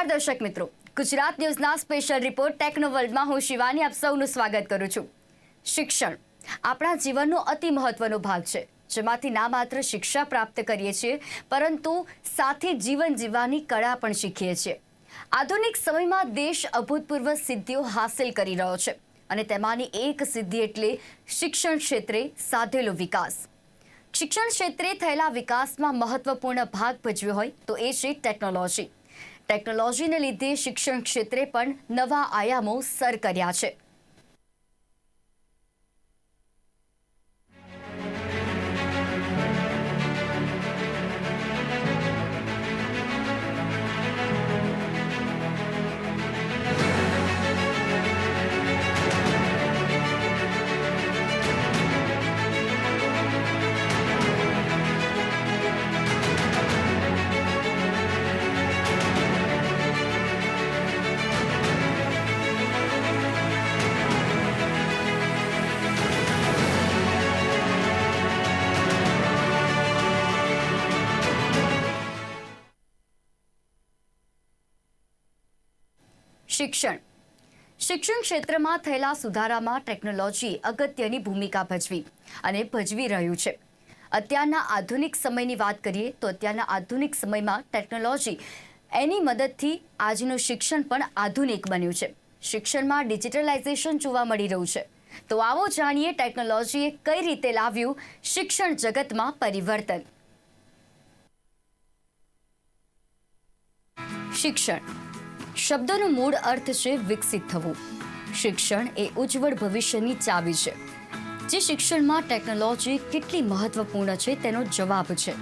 નમસ્કાર દર્શક મિત્રો. ગુજરાત ન્યૂઝના સ્પેશિયલ રિપોર્ટ ટેકનોવર્લ્ડમાં હું શિવાની આપ સૌનું સ્વાગત કરું છું. શિક્ષણ. આપણા જીવનનો અતિ મહત્વનો ભાગ છે. જેમાંથી ના માત્ર શિક્ષા પ્રાપ્ત કરીએ છીએ, પરંતુ સાથે જીવન જીવવાની કળા પણ શીખીએ છીએ. આધુનિક સમયમાં દેશ અભૂતપૂર્વ સિદ્ધિઓ હાંસલ કરી રહ્યો છે અને તેમાંની એક સિદ્ધિ એટલે શિક્ષણ ક્ષેત્રે સાધેલો વિકાસ. શિક્ષણ ક્ષેત્રે થયેલા વિકાસમાં મહત્વપૂર્ણ ભાગ ભજવ્યો હોય તો એ છે ટેકનોલોજી. ટેકનોલોજીને લીધે શિક્ષણ ક્ષેત્રે પણ નવા આયામો સર કર્યા છે. શિક્ષણ. શિક્ષણ ક્ષેત્રમાં થયેલા સુધારામાં ટેકનોલોજી અગત્યની ભૂમિકા ભજવી અને ભજવી રહ્યું છે. અત્યારના આધુનિક સમયની વાત કરીએ તો અત્યારના આધુનિક સમયમાં ટેકનોલોજી એની મદદથી આજનું શિક્ષણ પણ આધુનિક બન્યું છે. શિક્ષણમાં ડિજિટલાઇઝેશન જોવા મળી રહ્યું છે. તો આવો જાણીએ ટેકનોલોજીએ કઈ રીતે લાવ્યું શિક્ષણ જગતમાં પરિવર્તન. શિક્ષણ. શબ્દનો મૂળ અર્થ છે વિકસિત થવું. શિક્ષણ એ ઉજ્જવળ ભવિષ્યની ચાવી છે. જે શિક્ષણમાં ટેકનોલોજી કેટલી મહત્વપૂર્ણ છે તેનો જવાબ છે.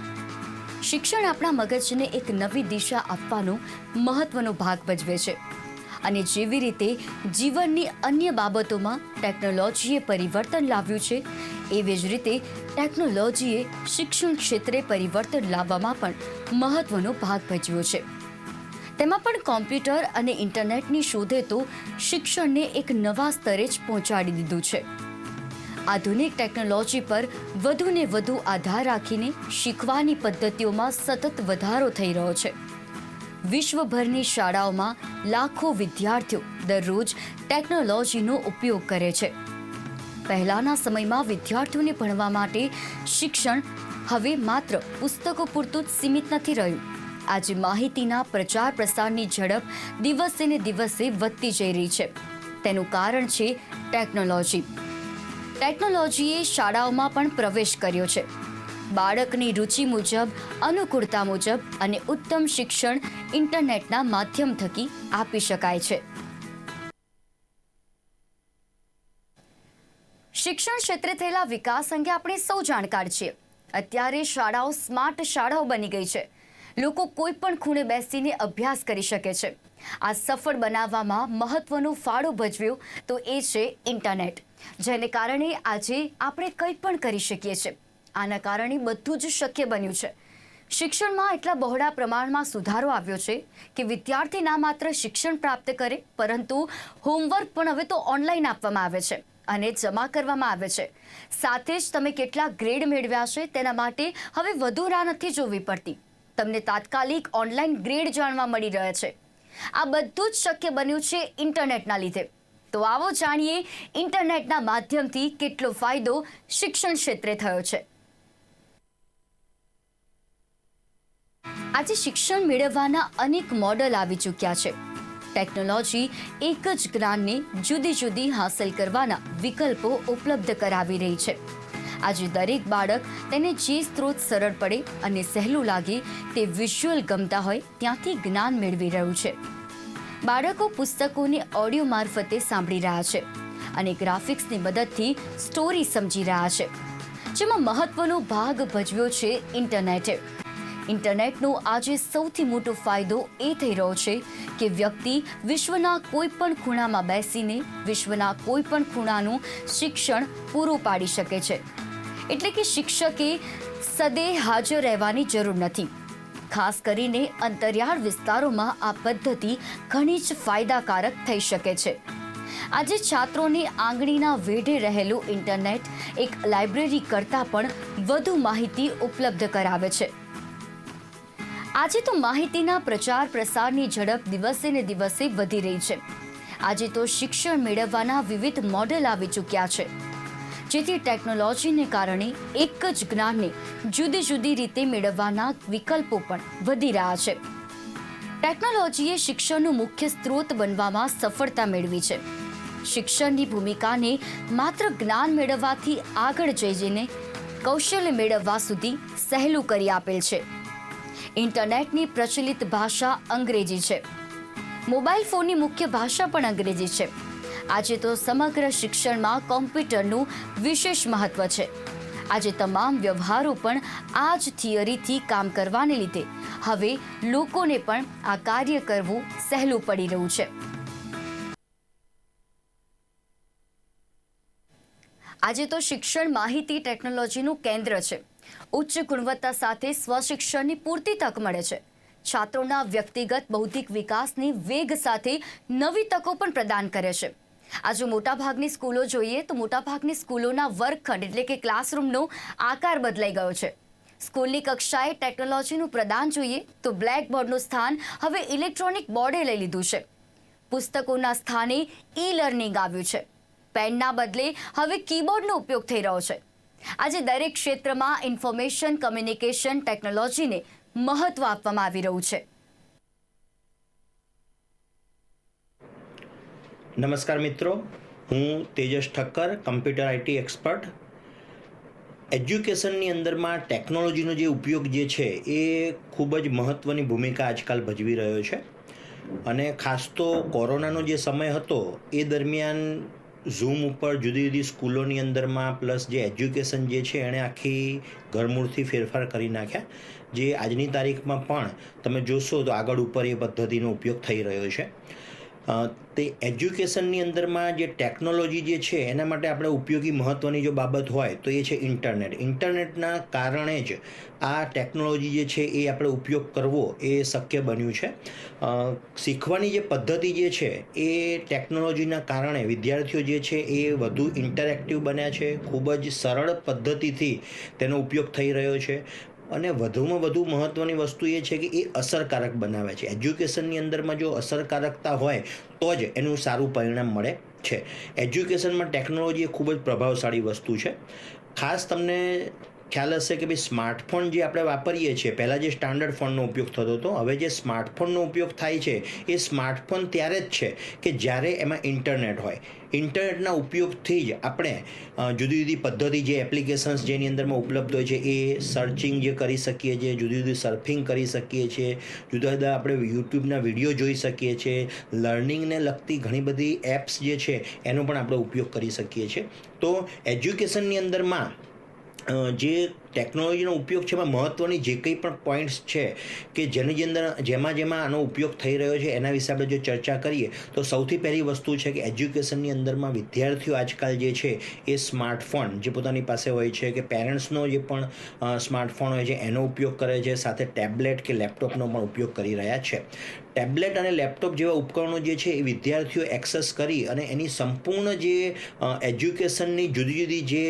શિક્ષણ આપણા મગજને એક નવી દિશા આપવાનો મહત્વનો ભાગ ભજવે છે. અને જેવી રીતે જીવનની અન્ય બાબતોમાં ટેકનોલોજીએ પરિવર્તન લાવ્યું છે, એવી જ રીતે ટેકનોલોજીએ શિક્ષણ ક્ષેત્રે પરિવર્તન લાવવામાં પણ મહત્વનો ભાગ ભજવ્યો છે. તેમાં પણ કોમ્પ્યુટર અને ઇન્ટરનેટની શોધે તો શિક્ષણને એક નવા સ્તરે જ પહોંચાડી દીધું છે. આધુનિક ટેકનોલોજી પર વધુને વધુ આધાર રાખીને શીખવાની પદ્ધતિઓમાં સતત વધારો થઈ રહ્યો છે. વિશ્વભરની શાળાઓમાં લાખો વિદ્યાર્થીઓ દરરોજ ટેકનોલોજીનો ઉપયોગ કરે છે. પહેલાના સમયમાં વિદ્યાર્થીઓને ભણવા માટે શિક્ષણ હવે માત્ર પુસ્તકો પૂરતું જ સીમિત નથી રહ્યું. આજે માહિતીના પ્રચાર પ્રસારની ઝડપ દિવસે ને દિવસે વધતી જઈ રહી છે. તેનું કારણ છે ટેકનોલોજી. ટેકનોલોજીએ શાળાઓમાં પણ પ્રવેશ કર્યો છે. બાળકની રુચિ મુજબ, અનુકૂળતા મુજબ અને ઉત્તમ શિક્ષણ ઇન્ટરનેટના માધ્યમ થકી આપી શકાય છે. શિક્ષણ ક્ષેત્રે થયેલા વિકાસ અંગે આપણે સૌ જાણકાર છીએ. અત્યારે શાળાઓ સ્માર્ટ શાળાઓ બની ગઈ છે. લોકો કોઈ પણ ખૂણે બેસીને અભ્યાસ કરી શકે છે. આ સફળ બનાવવામાં મહત્વનો ફાળો ભજવ્યો તો એ છે ઇન્ટરનેટ, જેને કારણે આજે આપણે કંઈ પણ કરી શકીએ છીએ. આના કારણે બધું જ શક્ય બન્યું છે. શિક્ષણમાં એટલા બહોળા પ્રમાણમાં સુધારો આવ્યો છે કે વિદ્યાર્થી ના માત્ર શિક્ષણ પ્રાપ્ત કરે, પરંતુ હોમવર્ક પણ હવે તો ઓનલાઈન આપવામાં આવે છે અને જમા કરવામાં આવે છે. સાથે જ તમે કેટલા ગ્રેડ મેળવ્યા છે તેના માટે હવે વધુ રાહ નથી જોવી પડતી. તમને તાત્કાલિક ઓનલાઈન ગ્રેડ જાણવા મળી રહે છે. આ બધું જ શક્ય બન્યું છે ઇન્ટરનેટના લીધે. તો આવો જાણીએ ઇન્ટરનેટના માધ્યમથી કેટલો ફાયદો શિક્ષણ ક્ષેત્રે થયો છે. આજે શિક્ષણ મેળવવાના અનેક મોડલ આવી ચૂક્યા છે. ટેકનોલોજી એક જ જ્ઞાનને જુદી જુદી હાંસલ કરવાના વિકલ્પો ઉપલબ્ધ કરાવી રહી છે. આજે દરેક બાળક તેને જે સ્ત્રોત સરળ પડે અને સહેલું લાગે તે વિઝ્યુઅલ ગમતા હોય ત્યાંથી જ્ઞાન મેળવી રહ્યું છે. બાળકો પુસ્તકોને ઓડિયો મારફતે સાંભળી રહ્યા છે અને ગ્રાફિક્સની મદદથી સ્ટોરી સમજી રહ્યા છે. જેમાં મહત્વનો ભાગ ભજવ્યો છે ઇન્ટરનેટે ઇન્ટરનેટનો આજે સૌથી મોટો ફાયદો એ થઈ રહ્યો છે કે વ્યક્તિ વિશ્વના કોઈ પણ ખૂણામાં બેસીને વિશ્વના કોઈ પણ ખૂણાનું શિક્ષણ પૂરું પાડી શકે છે. એટલે કે શિક્ષકે સદે હાજર રહેવાની જરૂર નથી. ખાસ કરીને અંતરિયાળ વિસ્તારોમાં આ પદ્ધતિ ઘણી જ ફાયદાકારક થઈ શકે છે. આજે છાત્રોની આંગળીના વેઢે રહેલું ઇન્ટરનેટ એક લાઇબ્રેરી કરતાં પણ વધુ માહિતી ઉપલબ્ધ કરાવે છે. આજે તો માહિતીના પ્રચાર પ્રસારની ઝડપ દિવસે ને દિવસે વધી રહી છે. આજે તો શિક્ષણ મેળવવાના વિવિધ મોડેલ આવી ચૂક્યા છે. જેથી ટેકનોલોજીને કારણે એક જ જ્ઞાનને જુદી જુદી રીતે મેળવવાના વિકલ્પો પણ વધી રહ્યા છે. ટેકનોલોજીએ શિક્ષણનું મુખ્ય સ્ત્રોત બનવામાં સફળતા મેળવી છે. શિક્ષણની ભૂમિકાને માત્ર જ્ઞાન મેળવવાથી આગળ જઈ જઈને કૌશલ્ય મેળવવા સુધી સહેલું કરી આપેલ છે. ઇન્ટરનેટની પ્રચલિત ભાષા અંગ્રેજી છે. મોબાઈલ ફોનની મુખ્ય ભાષા પણ અંગ્રેજી છે. આજે તો સમગ્ર શિક્ષણમાં કોમ્પ્યુટરનું વિશેષ મહત્વ છે. આજે તમામ વ્યવહારો પણ આ જ થિયરીથી કામ કરવાને લીધે. હવે લોકોને પણ આ કાર્ય કરવું સહેલું પડી રહ્યું છે. આજે તો શિક્ષણ માહિતી ટેકનોલોજીનું કેન્દ્ર છે. ઉચ્ચ ગુણવત્તા સાથે સ્વશિક્ષણની પૂરતી તક મળે છે. છાત્રોના વ્યક્તિગત બૌદ્ધિક વિકાસની વેગ સાથે નવી તકો પણ પ્રદાન કરે છે. આજે મોટાભાગની સ્કૂલો જોઈએ તો મોટાભાગની સ્કૂલોના વર્ગખંડ એટલે કે ક્લાસરૂમનો આકાર બદલાઈ ગયો છે. સ્કૂલની કક્ષાએ ટેકનોલોજીનું પ્રદાન જોઈએ તો બ્લેકબોર્ડનું સ્થાન હવે ઇલેક્ટ્રોનિક બોર્ડે લઈ લીધું છે. પુસ્તકોના સ્થાને ઈ લર્નિંગ આવ્યું છે. પેનના બદલે હવે કીબોર્ડનો ઉપયોગ થઈ રહ્યો છે. આજે દરેક ક્ષેત્રમાં ઇન્ફોર્મેશન, કમ્યુનિકેશન, ટેકનોલોજીને મહત્ત્વ આપવામાં આવી રહ્યું છે. નમસ્કાર મિત્રો, હું Tejas Thakkar, computer IT expert. એજ્યુકેશનની અંદરમાં ટેકનોલોજીનો જે ઉપયોગ જે છે, એ ખૂબ જ મહત્ત્વની ભૂમિકા આજકાલ ભજવી રહ્યો છે. અને ખાસ તો કોરોનાનો જે સમય હતો, એ દરમિયાન ઝૂમ ઉપર જુદી જુદી સ્કૂલોની અંદરમાં પ્લસ જે એજ્યુકેશન જે છે, એણે આખી ઘરમૂળથી ફેરફાર કરી નાખ્યા. જે આજની તારીખમાં પણ તમે જોશો તો આગળ ઉપર એ પદ્ધતિનો ઉપયોગ થઈ રહ્યો છે. તે એજ્યુકેશનની અંદરમાં જે ટેકનોલોજી જે છે, એના માટે આપણે ઉપયોગી મહત્ત્વની જો બાબત હોય, તો એ છે ઇન્ટરનેટ. ઇન્ટરનેટના કારણે જ આ ટેકનોલોજી જે છે, એ આપણે ઉપયોગ કરવો એ શક્ય બન્યું છે. શીખવાની જે પદ્ધતિ જે છે, એ ટેકનોલોજીના કારણે વિદ્યાર્થીઓ જે છે, એ વધુ ઇન્ટરેક્ટિવ બન્યા છે, ખૂબ જ સરળ પદ્ધતિથી તેનો ઉપયોગ થઈ રહ્યો છે. અને વધુમાં વધુ મહત્ત્વની વસ્તુ એ છે કે એ અસરકારક બનાવે છે. એજ્યુકેશનની અંદરમાં જો અસરકારકતા હોય, તો જ એનું સારું પરિણામ મળે છે. એજ્યુકેશનમાં ટેકનોલોજી એ ખૂબ જ પ્રભાવશાળી વસ્તુ છે. ખાસ તમને ખ્યાલ હશે કે ભાઈ સ્માર્ટફોન જે આપણે વાપરીએ છીએ, પહેલાં જે સ્ટાન્ડર્ડ ફોનનો ઉપયોગ થતો હતો, હવે જે સ્માર્ટફોનનો ઉપયોગ થાય છે, એ સ્માર્ટફોન ત્યારે જ છે કે જ્યારે એમાં ઇન્ટરનેટ હોય. ઇન્ટરનેટના ઉપયોગથી જ આપણે જુદી જુદી પદ્ધતિ જે એપ્લિકેશન્સ જેની અંદરમાં ઉપલબ્ધ હોય છે, એ સર્ચિંગ જે કરી શકીએ છીએ જુદી જુદી સર્ફિંગ કરી શકીએ છીએ જુદા જુદા આપણે યુટ્યુબના વીડિયો જોઈ શકીએ છીએ લર્નિંગને લગતી ઘણી બધી એપ્સ જે છે, એનો પણ આપણે ઉપયોગ કરી શકીએ છીએ. તો એજ્યુકેશનની અંદરમાં જે ટેકનોલોજીનો ઉપયોગ છે, એમાં મહત્ત્વની જે કંઈ પણ પોઈન્ટ્સ છે કે જેની અંદર જેમાં જેમાં આનો ઉપયોગ થઈ રહ્યો છે, એના વિશે આપણે જો ચર્ચા કરીએ, તો સૌથી પહેલી વસ્તુ છે કે એજ્યુકેશનની અંદરમાં વિદ્યાર્થીઓ આજકાલ જે છે, એ સ્માર્ટફોન જે પોતાની પાસે હોય છે, કે પેરેન્ટ્સનો જે પણ સ્માર્ટફોન હોય છે, એનો ઉપયોગ કરે છે, સાથે ટેબ્લેટ કે લેપટોપનો પણ ઉપયોગ કરી રહ્યા છે. ટેબ્લેટ અને લેપટોપ જેવા ઉપકરણો જે છે એ વિદ્યાર્થીઓ એક્સેસ કરી અને એની સંપૂર્ણ જે એજ્યુકેશનની જુદી જુદી જે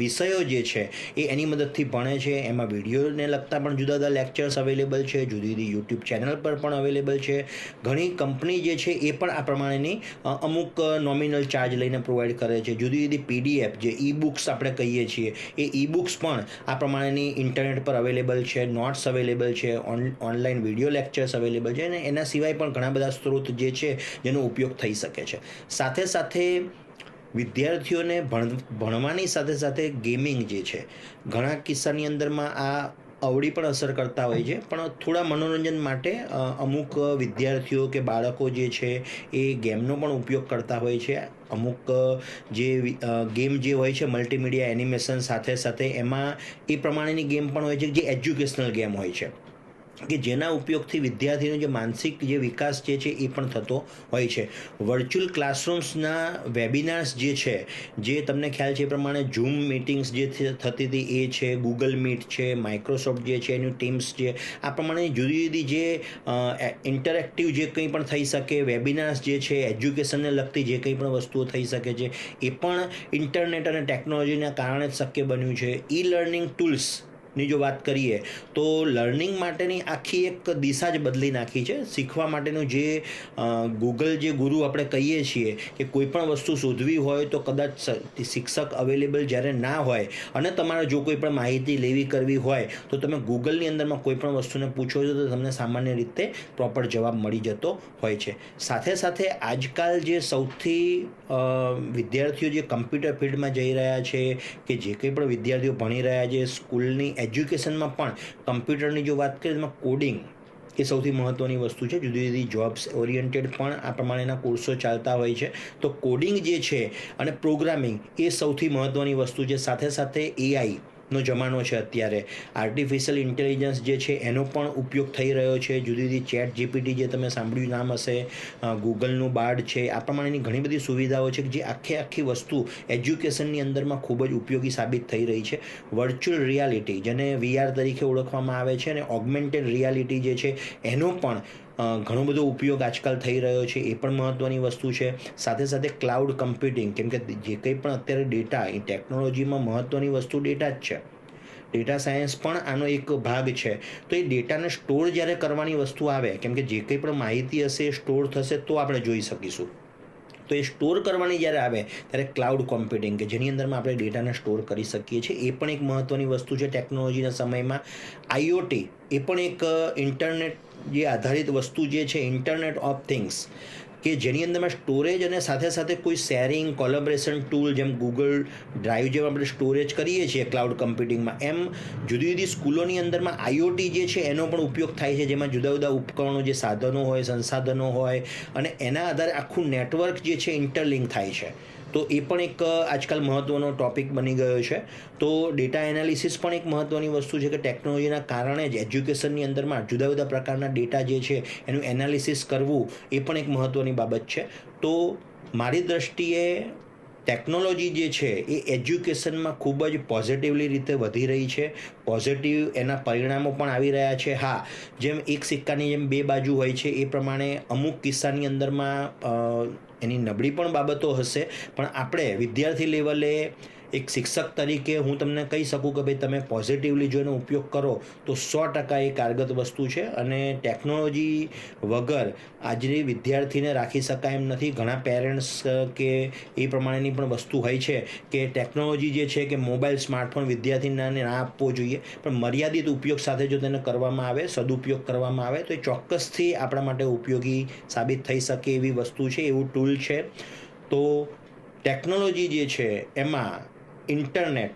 વિષયો જે છે એ એની મદદથી ભણે છે. એમાં વિડીયોને લગતા પણ જુદા જુદા લેક્ચર્સ અવેલેબલ છે. જુદી જુદી યુટ્યુબ ચેનલ પર પણ અવેલેબલ છે. ઘણી કંપની જે છે એ પણ આ પ્રમાણેની અમુક નોમિનલ ચાર્જ લઈને પ્રોવાઈડ કરે છે. જુદી જુદી પીડીએફ જે ઈ બુક્સ આપણે કહીએ છીએ, એ ઈ બુક્સ પણ આ પ્રમાણેની ઇન્ટરનેટ પર અવેલેબલ છે. નોટ્સ અવેલેબલ છે. ઓનલાઈન વીડિયો લેક્ચર્સ અવેલેબલ છે અને એના સિવાય પણ ઘણા બધા સ્ત્રોત જે છે, જેનો ઉપયોગ થઈ શકે છે. સાથે સાથે વિદ્યાર્થીઓને ભણ, ભણવાની સાથે સાથે ગેમિંગ જે છે, ઘણા કિસ્સાની અંદરમાં આ અવળી પણ અસર કરતા હોય છે. પણ થોડા મનોરંજન માટે અમુક વિદ્યાર્થીઓ કે બાળકો જે છે, એ ગેમનો પણ ઉપયોગ કરતા હોય છે. અમુક, જે ગેમ જે હોય છે મલ્ટીમીડિયા એનિમેશન સાથે સાથે એમાં એ પ્રમાણેની ગેમ પણ હોય છે, જે એજ્યુકેશનલ ગેમ હોય છે. કે જેના ઉપયોગથી વિદ્યાર્થીનો જે માનસિક જે વિકાસ જે છે એ પણ થતો હોય છે. વર્ચ્યુઅલ ક્લાસરૂમ્સના વેબિનાર્સ જે છે, જે તમને ખ્યાલ છે એ પ્રમાણે ઝૂમ મિટિંગ્સ જે થતી હતી એ છે ગૂગલ મીટ છે માઇક્રોસોફ્ટ જે છે, એનું ટીમ્સ છે આ પ્રમાણે જુદી જુદી જે ઇન્ટરેક્ટિવ જે કંઈ પણ થઈ શકે વેબિનાર્સ જે છે એજ્યુકેશનને લગતી જે કંઈ પણ વસ્તુઓ થઈ શકે છે, એ પણ ઇન્ટરનેટ અને ટેકનોલોજીના કારણે જ શક્ય બન્યું છે. ઈ લર્નિંગ ટૂલ્સ ની જો વાત કરીએ, તો લર્નિંગ માટેની આખી એક દિશા જ બદલી નાખી છે. શીખવા માટેનું જે ગૂગલ જે ગુરુ આપણે કહીએ છીએ કે કોઈ પણ વસ્તુ શોધવી હોય તો કદાચ શિક્ષક અવેલેબલ જ્યારે ના હોય અને તમારે જો કોઈ પણ માહિતી લેવી કરવી હોય તો તમે ગૂગલની અંદરમાં કોઈ પણ વસ્તુને પૂછો છો તો તમને સામાન્ય રીતે પ્રોપર જવાબ મળી જતો હોય છે. સાથે સાથે આજકાલ જે સૌથી વિદ્યાર્થીઓ જે કમ્પ્યુટર ફિલ્ડમાં જઈ રહ્યા છે કે જે કંઈ પણ વિદ્યાર્થીઓ ભણી રહ્યા છે સ્કૂલની એજ્યુકેશનમાં પણ કમ્પ્યુટરની જો વાત કરીએ એમાં કોડિંગ એ સૌથી મહત્ત્વની વસ્તુ છે. જુદી જુદી જોબ્સ ઓરિએન્ટેડ પણ આ પ્રમાણેના કોર્સો ચાલતા હોય છે. તો કોડિંગ જે છે અને પ્રોગ્રામિંગ એ સૌથી મહત્ત્વની વસ્તુ છે. સાથે સાથે એઆઈ નો જમાનો છે અત્યારે. આર્ટિફિશિયલ ઇન્ટેલિજન્સ જે છે, એનો પણ ઉપયોગ થઈ રહ્યો છે. જુદી જુદી ચેટ જીપીટી જે તમે સાંભળ્યું નામ હશે ગૂગલનું બાર્ડ છે, આ પ્રમાણેની ઘણી બધી સુવિધાઓ છે જે આખે આખી વસ્તુ એજ્યુકેશનની અંદરમાં ખૂબ જ ઉપયોગી સાબિત થઈ રહી છે. વર્ચ્યુઅલ રિયાલિટી જેને વીઆર તરીકે ઓળખવામાં આવે છે અને ઓગમેન્ટેડ રિયાલિટી જે છે, એનો પણ ઘણો બધો ઉપયોગ આજકાલ થઈ રહ્યો છે, એ પણ મહત્ત્વની વસ્તુ છે. સાથે સાથે ક્લાઉડ કમ્પ્યુટિંગ કેમ કે જે કંઈ પણ અત્યારે ડેટા એ ટેકનોલોજીમાં મહત્ત્વની વસ્તુ ડેટા જ છે. ડેટા સાયન્સ પણ આનો એક ભાગ છે. તો એ ડેટાને સ્ટોર જ્યારે કરવાની વસ્તુ આવે, કેમ કે જે કંઈ પણ માહિતી હશે, એ સ્ટોર થશે તો આપણે જોઈ શકીશું. તો એ સ્ટોર કરવાની જ્યારે આવે, ત્યારે ક્લાઉડ કોમ્પ્યુટિંગ કે જેની અંદરમાં આપણે ડેટાને સ્ટોર કરી શકીએ છીએ, એ પણ એક મહત્ત્વની વસ્તુ છે ટેકનોલોજીના સમયમાં. આઈઓટી એ પણ એક ઇન્ટરનેટ જે આધારિત વસ્તુ જે છે ઇન્ટરનેટ ઓફ થિંગ્સ કે જેની અંદરમાં સ્ટોરેજ અને સાથે સાથે કોઈ શેરિંગ કોલેબરેશન ટૂલ જેમ ગૂગલ ડ્રાઈવ જેમ આપણે સ્ટોરેજ કરીએ છીએ ક્લાઉડ કમ્પ્યુટિંગમાં એમ જુદી જુદી સ્કૂલોની અંદરમાં આઈઓટી જે છે, એનો પણ ઉપયોગ થાય છે, જેમાં જુદા જુદા ઉપકરણો જે સાધનો હોય, સંસાધનો હોય, અને એના આધારે આખું નેટવર્ક જે છે ઇન્ટરલિંક થાય છે. તો એ પણ એક આજકાલ મહત્ત્વનો ટોપિક બની ગયો છે. તો ડેટા એનાલિસિસ પણ એક મહત્ત્વની વસ્તુ છે કે ટેકનોલોજીના કારણે જ એજ્યુકેશનની અંદરમાં જુદા જુદા પ્રકારના ડેટા જે છે એનું એનાલિસિસ કરવું એ પણ એક મહત્ત્વની બાબત છે. તો મારી દ્રષ્ટિએ ટેકનોલોજી જે છે એ એજ્યુકેશનમાં ખૂબ જ પોઝિટિવલી રીતે વધી રહી છે. પોઝિટિવ એના પરિણામો પણ આવી રહ્યા છે. હા, જેમ એક સિક્કાની જેમ બે બાજુ હોય છે. એ પ્રમાણે અમુક કિસ્સાની અંદરમાં એની નબળી પણ બાબતો હશે. પણ આપણે વિદ્યાર્થી લેવલે એક શિક્ષક તરીકે હું તમને કહી શકું કે ભાઈ તમે પોઝિટિવલી જો એનો ઉપયોગ કરો, તો સો ટકા એ કારગત વસ્તુ છે અને ટેકનોલોજી વગર આજની વિદ્યાર્થીને રાખી શકાય એમ નથી. ઘણા પેરેન્ટ્સ કે એ પ્રમાણેની પણ વસ્તુ હોય છે કે ટેકનોલોજી જે છે કે મોબાઈલ સ્માર્ટફોન વિદ્યાર્થીને ના આપવો જોઈએ, પણ મર્યાદિત ઉપયોગ સાથે જો તેને કરવામાં આવે, સદુપયોગ કરવામાં આવે, તો એ ચોક્કસથી આપણા માટે ઉપયોગી સાબિત થઈ શકે એવી વસ્તુ છે, એવું ટૂલ છે. તો ટેકનોલોજી જે છે, એમાં ઇન્ટરનેટ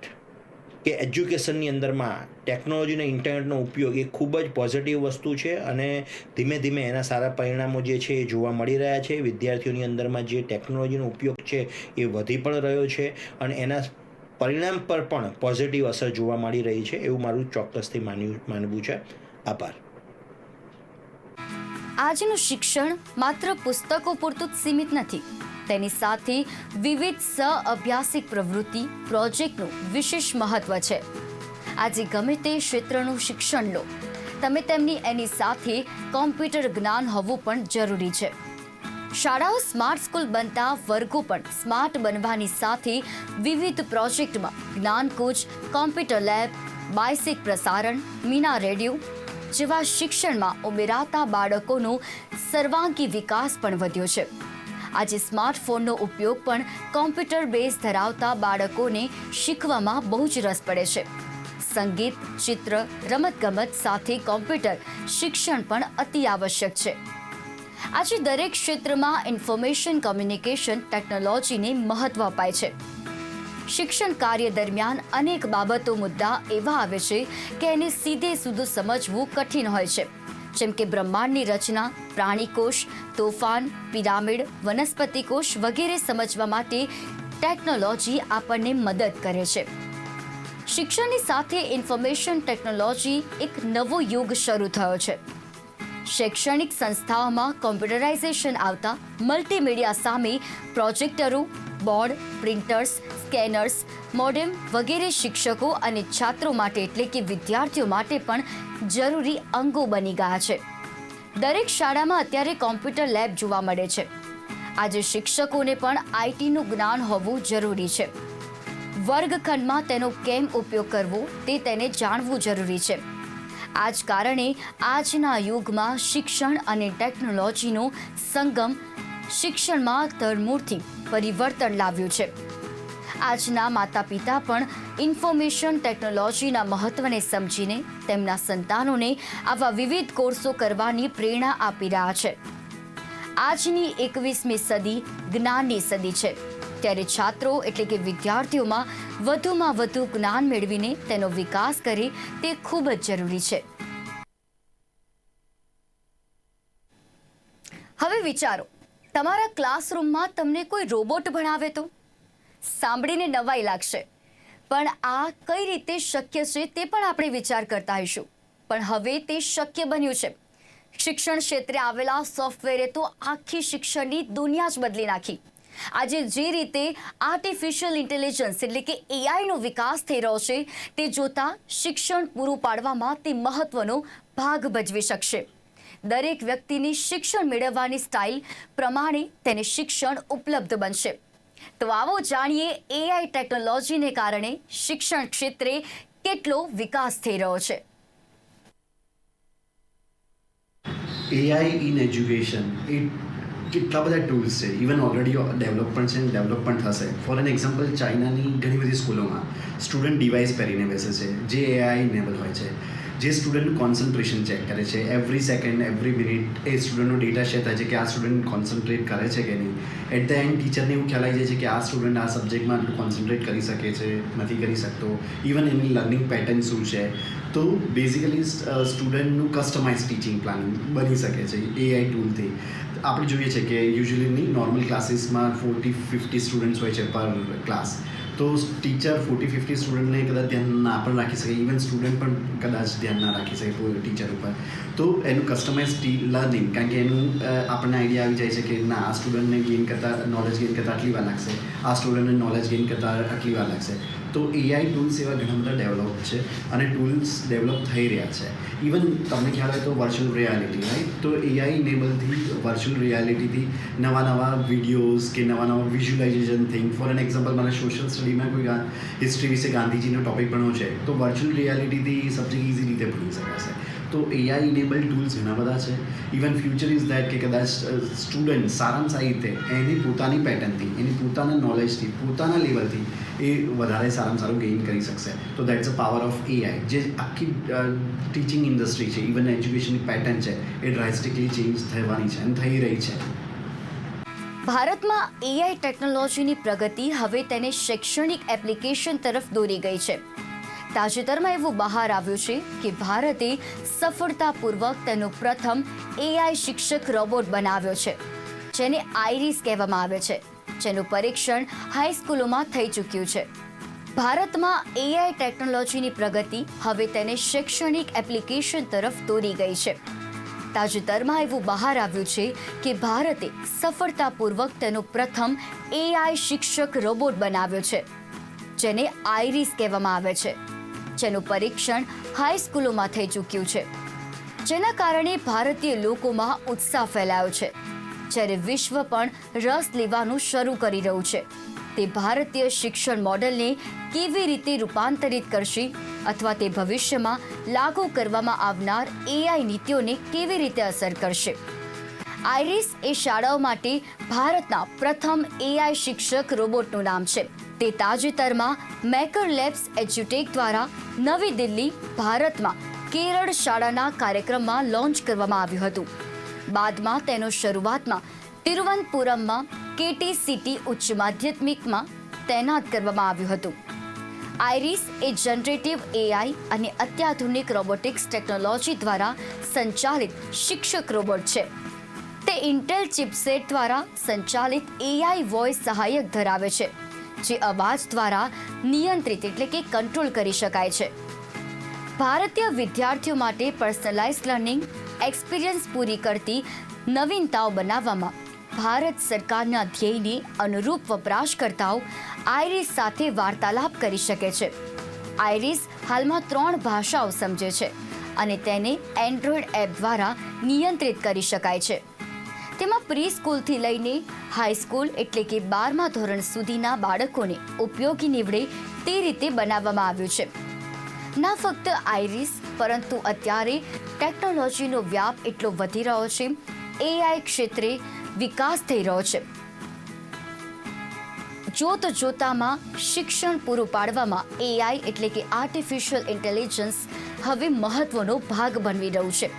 કે એજ્યુકેશનની અંદરમાં ટેકનોલોજી અને ઇન્ટરનેટનો ઉપયોગ એ ખૂબ જ પોઝિટિવ વસ્તુ છે અને ધીમે ધીમે એના સારા પરિણામો જે છે એ જોવા મળી રહ્યા છે. વિદ્યાર્થીઓની અંદરમાં જે ટેકનોલોજીનો ઉપયોગ છે એ વધી પણ રહ્યો છે અને એના પરિણામ પર પણ પોઝિટિવ અસર જોવા મળી રહી છે એવું મારું ચોક્કસથી માન્યું, માનવું છે. આભાર. આજનું શિક્ષણ માત્ર પુસ્તકો પૂરતું જ સીમિત નથી. તેની સાથે વિવિધ સહઅભ્યાસિક પ્રવૃત્તિ, પ્રોજેક્ટનું વિશેષ મહત્વ છે. આજે ગમે તે ક્ષેત્રનું શિક્ષણ લો. તમે તેમની એની સાથે કોમ્પ્યુટર જ્ઞાન હોવું પણ જરૂરી છે. શાળાઓ સ્માર્ટ સ્કૂલ બનતા વર્ગો પણ સ્માર્ટ બનવાની સાથે વિવિધ પ્રોજેક્ટમાં જ્ઞાનકૂચ, કોમ્પ્યુટર લેબ, બાયસિક પ્રસારણ, મીના રેડિયો જેવા શિક્ષણમાં ઉમેરાતા બાળકોનો સર્વાંગી વિકાસ પણ વધ્યો છે. આજે સ્માર્ટફોનનો ઉપયોગ પણ કોમ્પ્યુટર બેઝ ધરાવતા બાળકોને શીખવામાં બહુ જ રસ પડે છે. સંગીત, ચિત્ર, રમતગમત સાથે કોમ્પ્યુટર શિક્ષણ પણ અતિ આવશ્યક છે. આજે દરેક ક્ષેત્રમાં ઇન્ફોર્મેશન કોમ્યુનિકેશન ટેકનોલોજીને મહત્વ અપાય છે. શિક્ષણ કાર્ય દરમિયાન અનેક બાબતો મુદ્દા એવા આવે છે કે એને સીધે સીધું સમજવું કઠિન હોય છે. જેમ કે બ્રહ્માંડની રચના પ્રાણીકોષ તોફાન, પિરામિડ, વનસ્પતિ કોષ વગેરે સમજવા માટે ટેકનોલોજી આપણને મદદ કરે છે. શિક્ષણની સાથે ઇન્ફોર્મેશન ટેકનોલોજી એક નવો યુગ શરૂ થયો છે. શૈક્ષણિક સંસ્થાઓમાં કોમ્પ્યુટરાઇઝેશન આવતા મલ્ટીમીડિયા સામે પ્રોજેક્ટરો બોર્ડ પ્રિન્ટર્સ, સ્કેનર્સ મોડેમ વગેરે શિક્ષકો અને છાત્રો માટે એટલે કે વિદ્યાર્થીઓ માટે પણ જરૂરી અંગો બની ગયા છે. દરેક શાળામાં અત્યારે કોમ્પ્યુટર લેબ જોવા મળે છે. આજે શિક્ષકોને પણ આઈટીનું જ્ઞાન હોવું જરૂરી છે. વર્ગખંડમાં તેનો કેમ ઉપયોગ કરવો તે તેને જાણવું જરૂરી છે. આ જ કારણે આજના યુગમાં શિક્ષણ અને ટેકનોલોજીનો સંગમ શિક્ષણમાં ધરમૂળથી પરિવર્તન લાવ્યું છે. આજના માતા પિતા પણ ઇન્ફોર્મેશન ટેકનોલોજીના મહત્વને સમજીને તેમના સંતાનોને આવા વિવિધ કોર્સો કરવાની પ્રેરણા આપી રહ્યા છે. આજની એકવીસમી સદી જ્ઞાનની સદી છે. ત્યારે છાત્રો એટલે કે વિદ્યાર્થીઓમાં વધુમાં વધુ જ્ઞાન મેળવીને તેનો વિકાસ કરે તે ખૂબ જ જરૂરી છે. હવે વિચારો. તમારા ક્લાસરૂમમાં તમને કોઈ રોબોટ ભણાવે તો? સાંભળીને નવાઈ લાગશે. પણ આ કઈ રીતે શક્ય છે તે પણ આપણે વિચાર કરતા હઈશું. પણ હવે તે શક્ય બન્યું છે. શિક્ષણ ક્ષેત્રે આવેલા સોફ્ટવેરે તો આખી શિક્ષણની દુનિયા જ બદલી નાખી. આજે જે રીતે આર્ટિફિશિયલ ઇન્ટેલિજન્સ એટલે કે એઆઈનો વિકાસ થઈ રહ્યો છે, તે જોતાં શિક્ષણ પૂરું પાડવામાં તે મહત્વનો ભાગ ભજવી શકશે. દરેક વ્યક્તિની શિક્ષણ મેળવવાની સ્ટાઇલ પ્રમાણે તેને શિક્ષણ ઉપલબ્ધ બનશે. તો આવો જાણીએ એઆઈ ટેકનોલોજીને કારણે શિક્ષણ ક્ષેત્રે કેટલો વિકાસ થઈ રહ્યો છે. એઆઈ ઇન એજ્યુકેશન કેટલા બધા ટૂલ્સ છે. ઇવન ઓલરેડી ડેવલપ પણ છે ડેવલપ પણ થશે. ફોર એન એક્ઝામ્પલ ચાઇનાની ઘણી બધી સ્કૂલોમાં સ્ટુડન્ટ ડિવાઇસ પહેરીને બેસે છે, જે એઆઈ ઇનેબલ હોય છે. જે સ્ટુડન્ટનું કોન્સન્ટ્રેશન ચેક કરે છે એવરી સેકન્ડ એવરી મિનિટ એ સ્ટુડન્ટનો ડેટા શેર થાય છે કે આ સ્ટુડન્ટ કોન્સન્ટ્રેટ કરે છે કે નહીં. એટ ધ એન્ડ ટીચરને એવું ખ્યાલ આવી જાય છે કે આ સ્ટુડન્ટ આ સબ્જેક્ટમાં આટલું કોન્સન્ટ્રેટ કરી શકે છે, નથી કરી શકતો. ઇવન એની લર્નિંગ પેટર્ન શું છે. તો બેઝિકલી સ્ટુડન્ટનું કસ્ટમાઇઝ ટીચિંગ પ્લાન બની શકે છે એઆઈ ટૂલથી આપણે જોઈએ છે કે યુઝ્યુઅલી નોર્મલ ક્લાસીસમાં ફોર્ટી ફિફ્ટી સ્ટુડન્ટ્સ હોય છે પર ક્લાસ તો ટીચર ફોર્ટી ફિફ્ટી સ્ટુડન્ટને કદાચ ધ્યાન ના પણ રાખી શકે ઇવન સ્ટુડન્ટ પણ કદાચ ધ્યાન ના રાખી શકે ટીચર ઉપર. તો એનું કસ્ટમાઇઝ લર્નિંગ કારણ કે એનું આપણને આઈડિયા આવી જાય છે કે ના, આ સ્ટુડન્ટને ગેઇન કરતાં નોલેજ ગેઇન કરતાં આટલી વાર લાગશે. આ સ્ટુડન્ટને નોલેજ ગેઇન કરતાં આટલી વાર લાગશે. તો એઆઈ ટૂલ્સ એવા ઘણા બધા ડેવલપ છે અને ટૂલ્સ ડેવલપ થઈ રહ્યા છે. ઇવન તમને ખ્યાલ હોય તો વર્ચ્યુઅલ રિયાલિટી રાઈટ તો એઆઈ નેબલથી વર્ચ્યુઅલ રિયાલિટીથી નવા નવા વિડીયોઝ કે નવા નવા visualisation thing for an example મને સોશિયલ સ્ટડીમાં કોઈ હિસ્ટ્રી વિશે ગાંધીજીનો ટોપિક ભણ્યો છે, તો વર્ચ્યુઅલ રિયાલિટીથી સબ્જેક્ટ ઇઝી રીતે ભણી શકાશે. તો એઆઈ ઇનેબલ ટૂલ્સ ઘણા બધા છે. ઇવન ફ્યુચર ઇઝ દેટ કે કદાચ સ્ટુડન્ટ સારામાં સારી રીતે એની પોતાની પેટર્નથી એની પોતાના નોલેજથી પોતાના લેવલથી એ વધારે સારામાં સારું ગેઇન કરી શકશે. તો that's a power of AI જે આખી ટીચિંગ ઇન્ડસ્ટ્રી છે ઇવન એજ્યુકેશનની પેટર્ન છે, એ ડ્રાસ્ટિકલી ચેન્જ થવાની છે અને થઈ રહી છે. ભારતમાં એઆઈ ટેકનોલોજીની પ્રગતિ હવે તેને શૈક્ષણિક એપ્લિકેશન તરફ દોરી ગઈ છે. તાજેતરમાં એવું બહાર આવ્યું છે કે ભારતે સફળતાપૂર્વક તેનો પ્રથમ એઆઈ શિક્ષક રોબોટ બનાવ્યો છે, જેને આઈરિસ કહેવામાં આવે છે, જેનું પરીક્ષણ હાઈસ્કૂલોમાં થઈ ચૂક્યું છે. ભારતમાં એઆઈ ટેકનોલોજીની પ્રગતિ હવે તેને શૈક્ષણિક એપ્લિકેશન તરફ દોરી ગઈ છે. તાજેતરમાં એવું બહાર આવ્યું છે કે ભારતે સફળતાપૂર્વક તેનો પ્રથમ એઆઈ શિક્ષક રોબોટ બનાવ્યો છે, જેને આઈરિસ કહેવામાં આવે છે. જેનું પરીક્ષણ હાઈસ્કૂલોમાં થઈ ચૂક્યું છે. જેના કારણે ભારતીય લોકોમાં ઉત્સાહ ફેલાયો છે. જ્યારે વિશ્વ પણ રસ લેવાનું શરૂ કરી રહ્યું છે. તે ભારતીય શિક્ષણ મોડલને કેવી રીતે રૂપાંતરિત કરશે અથવા તે ભવિષ્યમાં લાગુ કરવામાં આવનાર એઆઈ નીતિઓને કેવી રીતે અસર કરશે? આઈરિસ એ શાળાઓ માટે ભારતના પ્રથમ એઆઈ શિક્ષક રોબોટનું નામ છે. તે તાજેતરમાં મેકર લેબ્સ એજ્યુટેક દ્વારા નવી દિલ્હી, ભારતમાં કેરળ શાળાના કાર્યક્રમમાં લોન્ચ કરવામાં આવ્યું હતું. બાદમાં તેનો શરૂઆતમાં તિરુવનંતપુરમમાં કેટી સિટી ઉચ્ચ માધ્યમિકમાં તૈનાત કરવામાં આવ્યું હતું. આઈરિસ એ જનરેટિવ એઆઈ અને અત્યાધુનિક રોબોટિક્સ ટેકનોલોજી દ્વારા સંચાલિત શિક્ષક રોબોટ છે. તે ઇન્ટેલ ચિપસેટ દ્વારા સંચાલિત એઆઈ વોઇસ સહાયક ધરાવે છે. જે અવાજ દ્વારા નિયંત્રિત એટલે કે કંટ્રોલ કરી શકાય છે. ભારતીય વિદ્યાર્થીઓ માટે પર્સનલાઇઝ લર્નિંગ એક્સપિરિયન્સ પૂરી કરતી નવીનતાઓ બનાવવામાં ભારત સરકારના ધ્યેયને અનુરૂપ વપરાશકર્તાઓ આઈરિસ સાથે વાર્તાલાપ કરી શકે છે. આઈરિસ હાલમાં ત્રણ ભાષાઓ સમજે છે અને તેને એન્ડ્રોઈડ એપ દ્વારા નિયંત્રિત કરી શકાય છે. તેમાં પ્રી સ્કૂલથી લઈને હાઈસ્કૂલ એટલે કે બારમા ધોરણ સુધીના બાળકોને ઉપયોગી નીવડે તે રીતે બનાવવામાં આવ્યું છે. ના ફક્ત આઈરિસ, પરંતુ અત્યારે ટેકનોલોજીનો વ્યાપ એટલો વધી રહ્યો છે. એઆઈ ક્ષેત્રે વિકાસ થઈ રહ્યો છે. જોત જોતામાં શિક્ષણ પૂરું પાડવામાં એઆઈ એટલે કે આર્ટિફિશિયલ ઇન્ટેલિજન્સ હવે મહત્વનો ભાગ બનવી રહ્યું છે.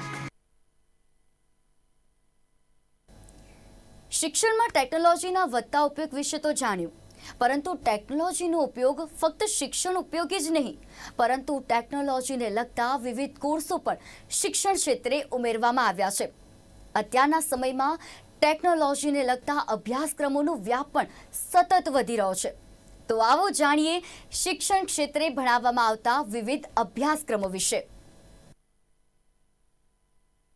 શિક્ષણમાં ટેકનોલોજીના વધતા ઉપયોગ વિશે તો જાણ્યું. પરંતુ ટેકનોલોજીનો ઉપયોગ ફક્ત શિક્ષણ ઉપયોગી જ નહીં, પરંતુ ટેકનોલોજીને લગતા વિવિધ કોર્સો પણ શિક્ષણ ક્ષેત્રે ઉમેરવામાં આવ્યા છે. અત્યારના સમયમાં ટેકનોલોજીને લગતા અભ્યાસક્રમોનો વ્યાપ પણ સતત વધી રહ્યો છે. તો આવો જાણીએ શિક્ષણ ક્ષેત્રે ભણાવવામાં આવતા વિવિધ અભ્યાસક્રમો વિશે.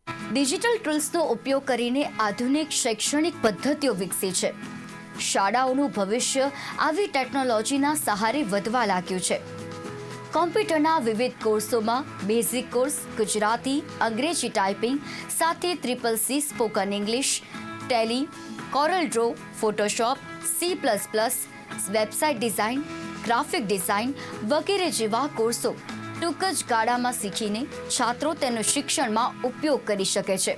ડિજિટલ ટૂલ્સનો ઉપયોગ કરીને આધુનિક શૈક્ષણિક પદ્ધતિઓ વિકસી છે. શાળાઓનું ભવિષ્ય આવી ટેકનોલોજીના સહારે વધવા લાગ્યું છે. કોમ્પ્યુટરના વિવિધ કોર્સોમાં બેઝિક કોર્સ, ગુજરાતી, અંગ્રેજી ટાઈપિંગ, સાથે triple C spoken English, Tally, Corel Draw, Photoshop, C plus plus, website design, graphic design વગેરે જેવા કોર્સો ટૂંક જ ગાળામાં શીખીને છાત્રો તેનો શિક્ષણમાં ઉપયોગ કરી શકે છે.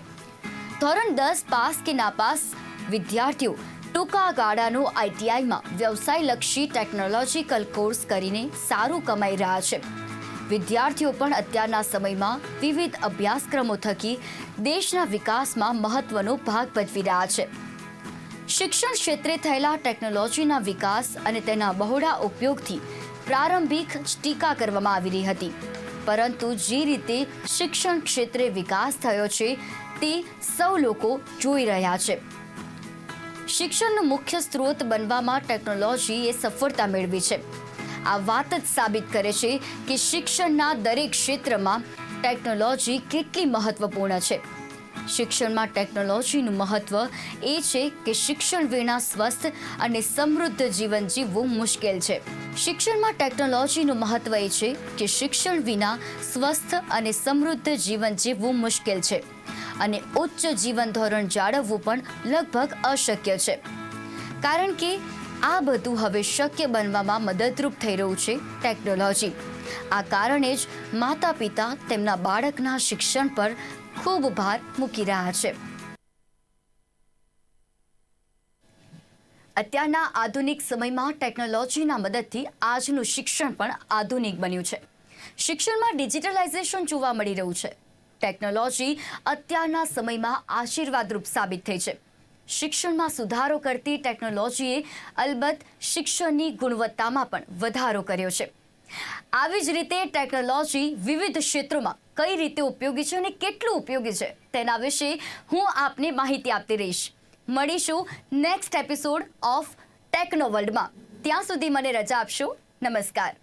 ધોરણ દસ પાસ કે નાપાસ વિદ્યાર્થીઓ ટૂંકા ગાળાનો આઈટીઆઈમાં વ્યવસાયલક્ષી ટેકનોલોજીકલ કોર્સ કરીને સારું કમાઈ રહ્યા છે. વિદ્યાર્થીઓ પણ અત્યારના સમયમાં વિવિધ અભ્યાસક્રમો થકી દેશના વિકાસમાં મહત્વનો ભાગ ભજવી રહ્યા છે. શિક્ષણ ક્ષેત્રે થયેલા ટેકનોલોજીના વિકાસ અને તેના બહોળા ઉપયોગથી પ્રારંભિક ટીકા કરવામાં આવી રહી હતી. પરંતુ જે રીતે શિક્ષણ ક્ષેત્રે વિકાસ થયો છે, તે સૌ લોકો જોઈ રહ્યા છે. શિક્ષણનો મુખ્ય સ્ત્રોત બનવામાં ટેકનોલોજીએ સફળતા મેળવી છે. આ વાત જ સાબિત કરે છે કે શિક્ષણના દરેક ક્ષેત્રમાં ટેકનોલોજી કેટલી મહત્વપૂર્ણ છે. શિક્ષણમાં ટેકનોલોજીનું મહત્વ એ છે કે શિક્ષણ વિના સ્વસ્થ અને સમૃદ્ધ જીવન જીવવું મુશ્કેલ છે. શિક્ષણમાં ટેકનોલોજીનું મહત્વ એ છે કે શિક્ષણ વિના સ્વસ્થ અને સમૃદ્ધ જીવન જીવવું મુશ્કેલ છે અને ઉચ્ચ જીવન ધોરણ જાળવવું પણ લગભગ અશક્ય છે. કારણ કે આ બધું હવે શક્ય બનવામાં મદદરૂપ થઈ રહ્યું છે ટેકનોલોજી. આ કારણે જ માતા પિતા તેમના બાળકના શિક્ષણ પર ખૂબ ભાર મૂકી રહ્યા છે. અત્યારના આધુનિક સમયમાં ટેકનોલોજીના મદદથી આજનું શિક્ષણ પણ આધુનિક બન્યું છે. શિક્ષણમાં ડિજિટલાઇઝેશન જોવા મળી રહ્યું છે. ટેકનોલોજી અત્યારના સમયમાં આશીર્વાદરૂપ સાબિત થઈ છે. શિક્ષણમાં સુધારો કરતી ટેકનોલોજીએ અલબત્ત શિક્ષણની ગુણવત્તામાં પણ વધારો કર્યો છે. આવી જ રીતે ટેકનોલોજી વિવિધ ક્ષેત્રોમાં કઈ રીતે ઉપયોગી છે અને કેટલું ઉપયોગી છે તેના વિશે હું આપને માહિતી આપતી રહીશ. મળીશું નેક્સ્ટ એપિસોડ ઓફ ટેકનો વર્લ્ડમાં ત્યાં સુધી મને રજા આપશો. નમસ્કાર.